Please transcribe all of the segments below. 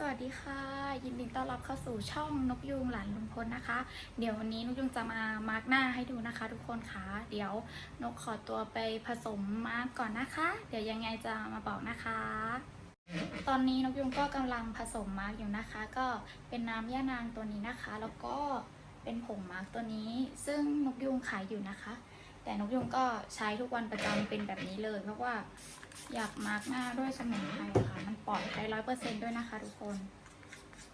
สวัสดีค่ะ ยินดีต้อนรับเข้าสู่ช่องนกยูงหลานลุงพลนะคะ เดี๋ยววันนี้นกยูงจะมามาร์กหน้าให้ดูนะคะ ทุกคนค่ะเดี๋ยวนกขอตัวไปผสมมาร์กก่อนนะคะ เดี๋ยวยังไงจะมาบอกนะคะ ตอนนี้นกยุงก็กำลังผสมมาร์กอยู่นะคะ ก็เป็นน้ำย่านางตัวนี้นะคะ แล้วก็เป็นผงมาร์กตัวนี้ ซึ่งนกยุงขายอยู่นะคะ แต่นกยุงก็ใช้ทุกวันประจำเป็นแบบนี้เลย เพราะว่าอยากมาร์กหน้าด้วยสมุนไพรค่ะ มันปลอดภัยร้อยเปอร์เซ็นด้วยนะคะ ทุกคน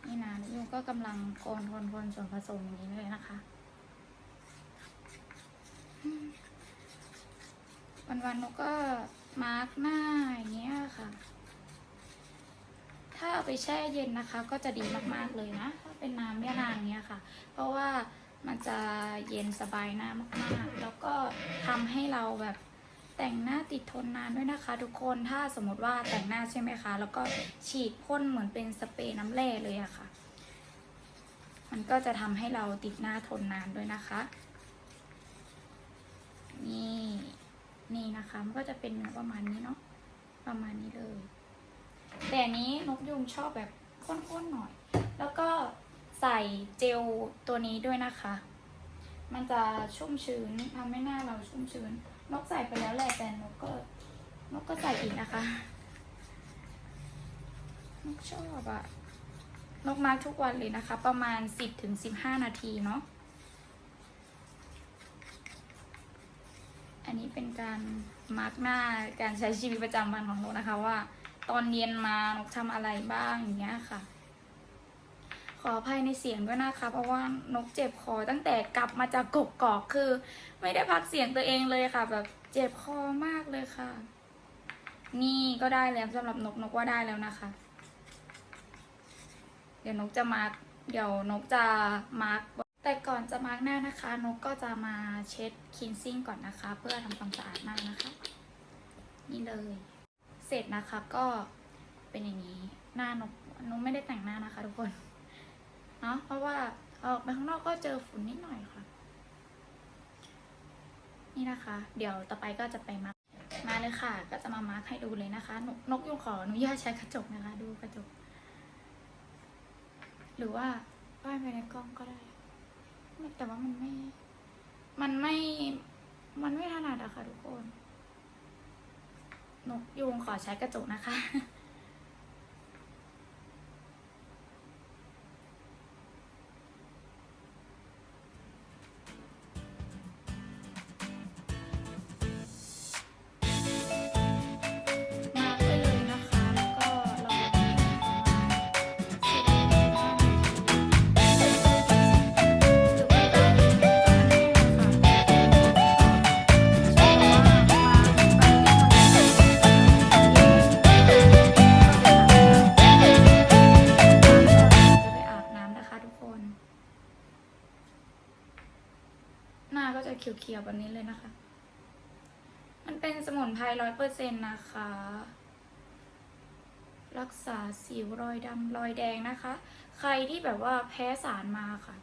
นี่นะนกยุงก็กำลังคนคนคนส่วนผสมอย่างนี้เลยนะคะอืมวันๆนกก็มาร์กหน้าอย่างเงี้ยค่ะถ้าเอาไปแช่เย็นนะคะ ก็จะดีมากๆเลยนะ ถ้าเป็นน้ำยานางเนี้ยค่ะ เพราะว่า มันจะเย็นสบายหน้ามากๆ แล้วก็ทำให้เราแบบแต่งหน้าติดทนนานด้วยนะคะ ทุกคนถ้าสมมติว่าแต่งหน้าใช่ไหมคะ แล้วก็ฉีดพ่นเหมือนเป็นสเปรย์น้ำแร่เลยอะค่ะ มันก็จะทำให้เราติดหน้าทนนานด้วยนะคะ นี่นี่นะคะมันก็จะเป็นเนื้อประมาณนี้เนาะประมาณนี้เลย แต่นนี้นกยุงชอบแบบข้นๆหน่อย แล้วก็ ใส่เจลตัวนี้ด้วยนะคะ มันจะชุ่มชื้นทำให้หน้าเราชุ่มชื้น นกใส่ไปแล้วแหละแต่นกก็นกก็ใส่อีกนะคะ นกชอบอะนกมาร์กทุกวันเลยนะคะ ประมาณ 10ถึง15 นาทีเนาะ อันนี้เป็นการมาร์กหน้าการใช้ชีวิตประจำวันของนกนะคะว่า ตอนเย็นมานกทำอะไรบ้างอย่างเงี้ยค่ะ ขออภัยในเสียงด้วยนะคะ เพราะว่านกเจ็บคอตั้งแต่กลับมาจากกกกอกคือ ไม่ได้พักเสียงตัวเองเลยค่ะ แบบเจ็บคอมากเลยค่ะ นี่ก็ได้แล้วสำหรับนกนกว่าได้แล้วนะคะ เดี๋ยวนกจะมาร์กเดี๋ยวนกจะมาร์กแต่ก่อนจะมาร์กหน้านะคะ นกก็จะมาเช็ดคินซิ่งก่อนนะคะ เพื่อทำความสะอาดหน้านะคะ นี่เลย เสร็จนะคะก็เป็นอย่างนี้หน้านกนกไม่ได้แต่งหน้านะคะทุกคน เนาะเพราะว่าออกไปข้างนอกก็เจอฝุ่นนิดหน่อยค่ะ นี่นะคะ เดี๋ยวต่อไปก็จะไปมาร์กมาเลยค่ะ ก็จะมามาร์กให้ดูเลยนะคะ นกนกยุงขออนุญาตใช้กระจกนะคะ ดูกระจก หรือว่าป้ายไปในกล้องก็ได้ แต่ว่ามันไม่ มันไม่ มันไม่ถนัดอะค่ะทุกคน นกยูงขอใช้กระจกนะคะาก็จะเขียวๆแบบนี้เลยนะคะ มันเป็นสมุนไพรร้อยเปอร์เซ็นต์นะคะ รักษาสิวรอยดำรอยแดงนะคะ ใครที่แบบว่าแพ้สารมาค่ะ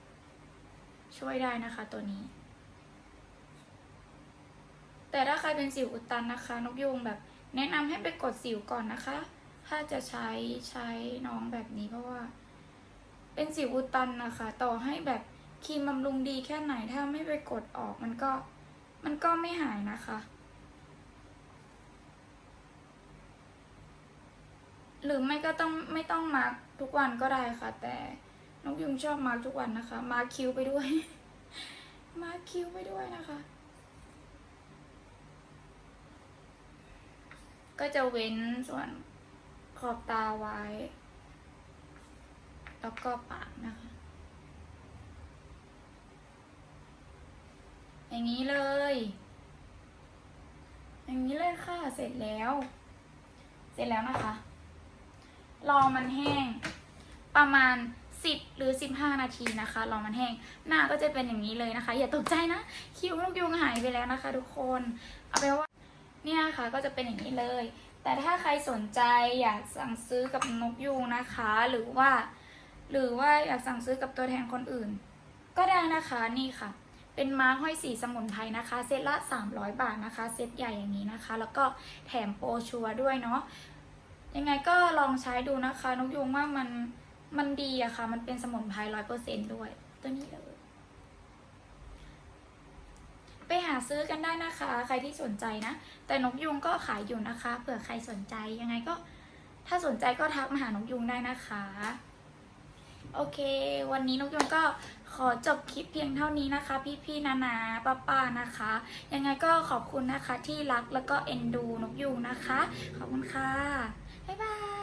ช่วยได้นะคะตัวนี้ แต่ถ้าใครเป็นสิวอุดตันนะคะ นกยูงแบบแนะนำให้ไปกดสิวก่อนนะคะ ถ้าจะใช้ใช้น้องแบบนี้เพราะว่า เป็นสิวอุดตันนะคะ ต่อให้แบบ ครีมบำรุงดีแค่ไหนถ้าไม่ไปกดออกมันก็มันก็ไม่หายนะคะ หรือไม่ก็ต้องไม่ต้องมาร์กทุกวันก็ได้ค่ะ แต่นกยุงชอบมาร์กทุกวันนะคะ มาร์กคิ้วไปด้วย มาร์กคิ้วไปด้วยนะคะ ก็จะเว้นส่วนขอบตาไว้ แล้วก็ปากนะคะ อย่างนี้เลย อย่างนี้เลยค่ะ เสร็จแล้ว เสร็จแล้วนะคะ รอมันแห้ง ประมาณ10หรือ15นาทีนะคะ รอมันแห้ง หน้าก็จะเป็นอย่างนี้เลยนะคะ อย่าตกใจนะ คิ้วนกยุงหายไปแล้วนะคะ ทุกคน เอาไปนว่า เนี่ยค่ะ ก็จะเป็นอย่างนี้เลย แต่ถ้าใครสนใจอยากสั่งซื้อกับนกยูงนะคะ หรือว่า หรือว่าอยากสั่งซื้อกับตัวแทนคนอื่น ก็ได้นะคะ นี่ค่ะ เป็นม้าห้อยสีสมุนไพรนะคะ เซตละ 300 บาทนะคะ เซตใหญ่อย่างนี้นะคะ แล้วก็แถมโปรชัวด้วยเนาะยังไงก็ลองใช้ดูนะคะนกยุงว่ามันมันดีอะค่ะ มันเป็นสมุนไพรร้อยเปอร์เซนด้วย ตัวนี้เลยไปหาซื้อกันได้นะคะ ใครที่สนใจนะ แต่นกยุงก็ขายอยู่นะคะ เผื่อใครสนใจยังไงก็ ถ้าสนใจก็ทักมาหานกยุงได้นะคะ โอเค วันนี้นกยุงก็ ขอจบคลิปเพียงเท่านี้นะคะ พี่ๆนานาป้าป้าๆนะคะ ยังไงก็ขอบคุณนะคะที่รักแล้วก็เอ็นดูนกยูงนะคะ ขอบคุณค่ะ บ๊ายบาย